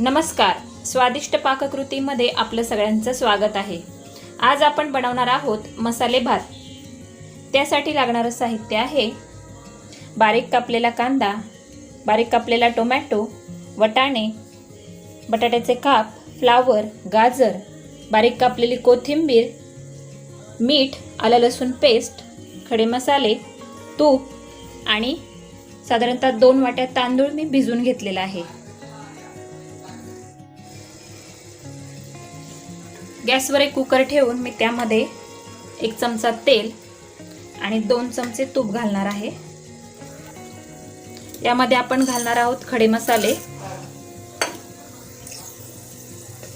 नमस्कार. स्वादिष्ट पाककृतीमध्ये आपलं सगळ्यांचं स्वागत आहे. आज आपण बनवणार आहोत मसाले भात. त्यासाठी लागणारं साहित्य आहे. बारीक कापलेला कांदा बारीक कापलेला टोमॅटो वटाणे बटाट्याचे काप फ्लावर गाजर बारीक कापलेली कोथिंबीर मीठ आलं लसूण पेस्ट खडे मसाले तूप आणि साधारणतः दोन वाट्या तांदूळ मी भिजवून घेतलेला आहे. गॅसवर एक कुकर ठेवून मी त्यामध्ये एक चमचा तेल आणि दोन चमचे तूप घालणार आहे. यामध्ये आपण घालणार आहोत खडे मसाले.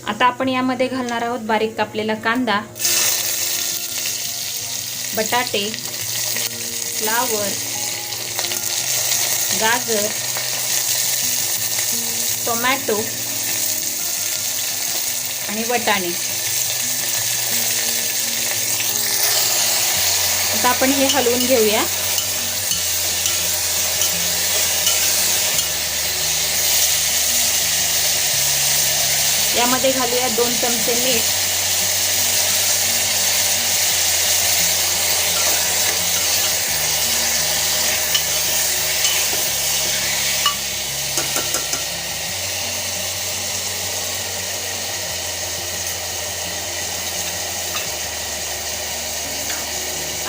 आता आपण यामध्ये घालणार आहोत बारीक कापलेला कांदा बटाटे फ्लावर गाजर टोमॅटो आणि वटाणे. आता आपण हे हलवून घेऊया. यामध्ये घालूया दोन चमचे मीठ.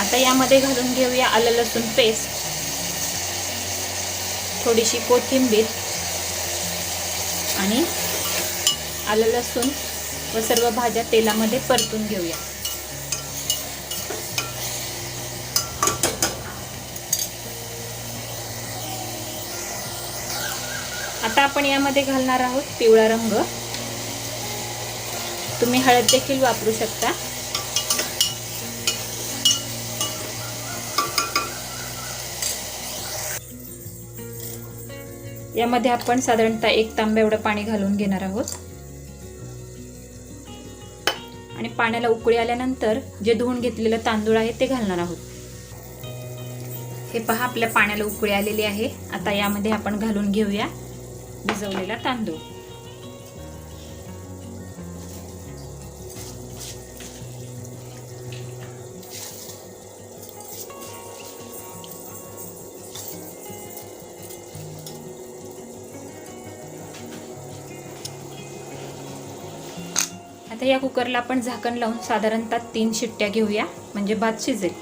आता यामध्ये घालून घेऊया आलं लसूण पेस्ट थोडीशी कोथिंबीर आणि आलं लसूण व सर्व भाज्या तेलामध्ये परतून घेऊया. आता आपण यामध्ये घालणार आहोत पिवळा रंग. तुम्ही हळद देखील वापरू शकता. यामध्ये आपण साधारणतः एक तांब्या एवढं पाणी घालून घेणार आहोत. आणि पाण्याला उकळी आल्यानंतर जे धुवून घेतलेलं तांदूळ आहे ते घालणार आहोत. हे पहा आपल्या पाण्याला उकळी आलेली आहे. आता यामध्ये आपण घालून घेऊया भिजवलेला तांदूळ. आता या कुकरला आपण झाकण लावून साधारणतः तीन शिट्ट्या घेऊया म्हणजे भात शिजेल.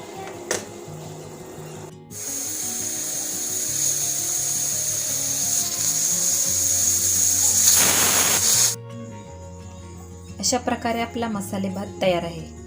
अशा प्रकारे आपला मसाले भात तयार आहे.